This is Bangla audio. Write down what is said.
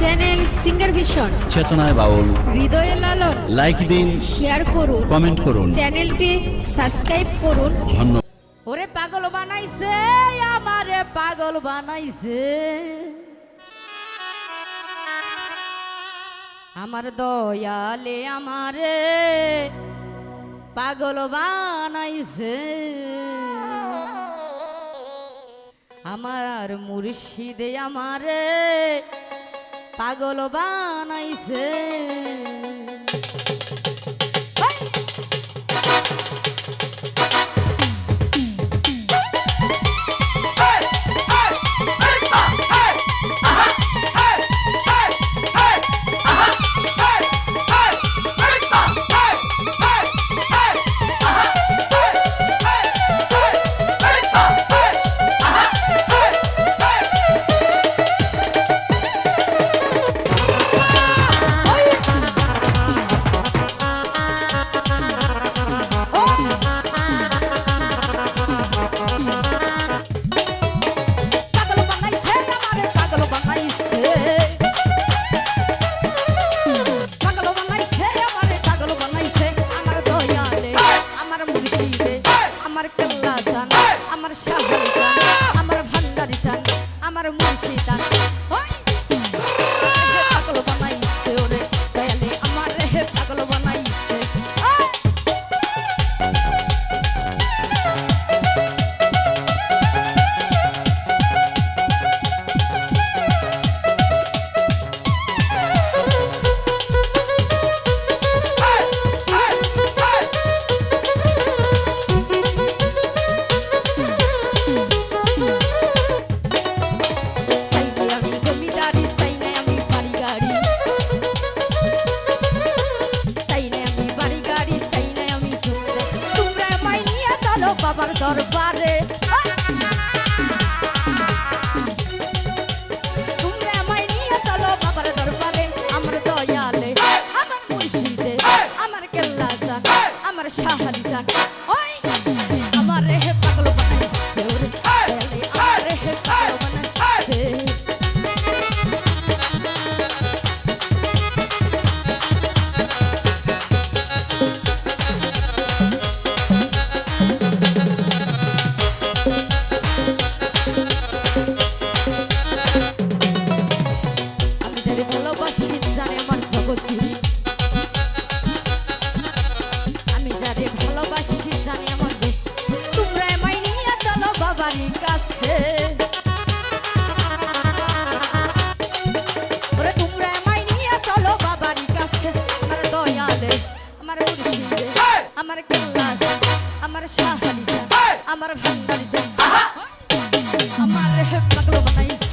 চ্যানেল সিঙ্গার ভিশন চেতনায় বাউল হৃদয়ে লালন লাইক দিন শেয়ার করুন. কমেন্ট করুন. চ্যানেলটি সাবস্ক্রাইব করুন. ধন্যবাদ। ওরে পাগল বানাইছে আমারে পাগল বানাইছে। আমার দয়ালে আমারে পাগল বানাইছে। আমার মুর্শিদে আমারে পাগল বানাইছে। আমার your তোমারই কাছে। ওরে তোমরা আমায় নিয়ে চলো বাবারই কাছে। আমার দয়ালে আমার মুর্শিদে বানাই।